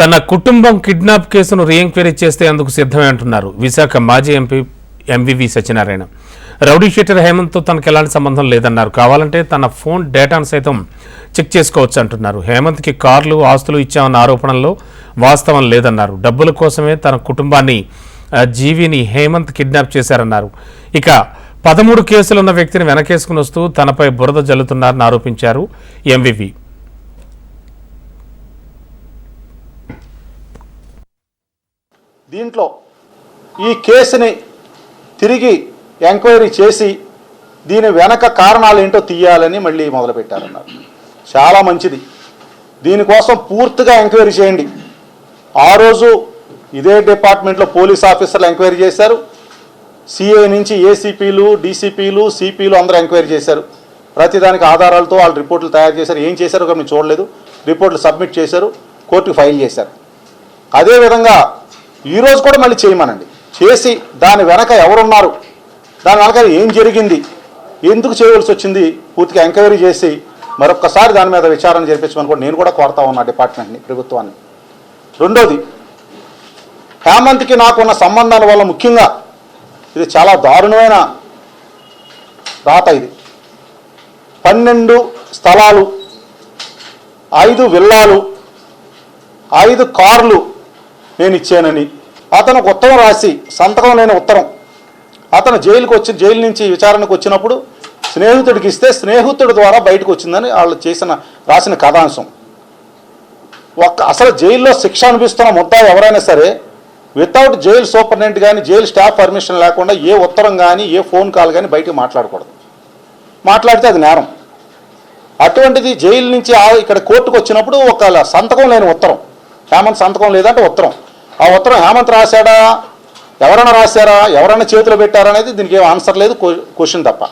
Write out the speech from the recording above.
తన కుటుంబం కిడ్నాప్ కేసును రీఎంక్వైరీ చేస్తే అందుకు సిద్ధమే అంటున్నారు. విశాఖ మాజీ MP MVV Satyanarayana. Rowdy sheeter హేమంత్తో తనకు ఎలాంటి సంబంధం లేదన్నారు. కావాలంటే తన ఫోన్ డేటాను సైతం చెక్ చేసుకోవచ్చు అంటున్నారు. హేమంత్కి కార్లు ఆస్తులు ఇచ్చామన్న ఆరోపణలో వాస్తవం లేదన్నారు. డబ్బుల కోసమే తన కుటుంబాన్ని జీవిని హేమంత్ కిడ్నాప్ చేశారన్నారు. ఇక పదమూడు కేసులున్న వ్యక్తిని వెనకేసుకుని వస్తూ తనపై బురద జల్లుతున్నారని ఆరోపించారు ఎంవివి దీంట్లో ఈ కేసుని తిరిగి ఎంక్వైరీ చేసి దీని వెనక కారణాలు ఏంటో తీయాలని మళ్ళీ మొదలుపెట్టారన్నారు. చాలా మంచిది. దీనికోసం పూర్తిగా ఎంక్వైరీ చేయండి. ఆ రోజు ఇదే డిపార్ట్మెంట్లో పోలీస్ ఆఫీసర్లు ఎంక్వైరీ చేశారు. సిఐ నుంచి ఏసీపీలు డీసీపీలు సిపిలు అందరూ ఎంక్వైరీ చేశారు. ప్రతిదానికి ఆధారాలతో వాళ్ళు రిపోర్ట్లు తయారు చేశారు. ఏం చేశారో మేము చూడలేదు. రిపోర్ట్లు సబ్మిట్ చేశారు. కోర్టుకు ఫైల్ చేశారు. అదేవిధంగా ఈరోజు కూడా మళ్ళీ చేయమనండి. చేసి దాని వెనక ఎవరున్నారు? దాని వెనక ఏం జరిగింది? ఎందుకు చేయవలసి వచ్చింది? పూర్తిగా ఎంక్వైరీ చేసి మరొక్కసారి దాని మీద విచారణ జరిపించమని కూడా నేను కూడా కోరుతా ఉన్నా డిపార్ట్మెంట్ని ప్రభుత్వాన్ని. రెండోది హేమంత్కి నాకు ఉన్న సంబంధాల వల్ల ముఖ్యంగా ఇది చాలా దారుణమైన రాత ఇది. పన్నెండు స్థలాలు ఐదు విల్లాలు ఐదు కార్లు నేను ఇచ్చానని అతను ఒక ఉత్తరం రాసి సంతకం లేని ఉత్తరం. అతను జైలుకు వచ్చి జైలు నుంచి విచారణకు వచ్చినప్పుడు స్నేహితుడికి ఇస్తే స్నేహితుడి ద్వారా బయటకు వచ్చిందని వాళ్ళు చేసిన రాసిన కథాంశం. ఒక్క అసలు జైల్లో శిక్ష అనిపిస్తున్న ముద్దా ఎవరైనా సరే వితౌట్ జైలు సూపరింటెండెంట్ కానీ జైలు స్టాఫ్ పర్మిషన్ లేకుండా ఏ ఉత్తరం కానీ ఏ ఫోన్ కాల్ కానీ బయటకు మాట్లాడకూడదు. మాట్లాడితే అది నేరం. అటువంటిది జైలు నుంచి ఆ- ఇక్కడ కోర్టుకు వచ్చినప్పుడు ఒక సంతకం లేని ఉత్తరం. హేమంత్ సంతకం లేదంటే ఉత్తరం. ఆ ఉత్తరం హేమంత్ రాశాడా? ఎవరైనా రాశారా? ఎవరైనా చేతిలో పెట్టారా అనేది దీనికి ఏం ఆన్సర్ లేదు క్వశ్చన్ తప్ప.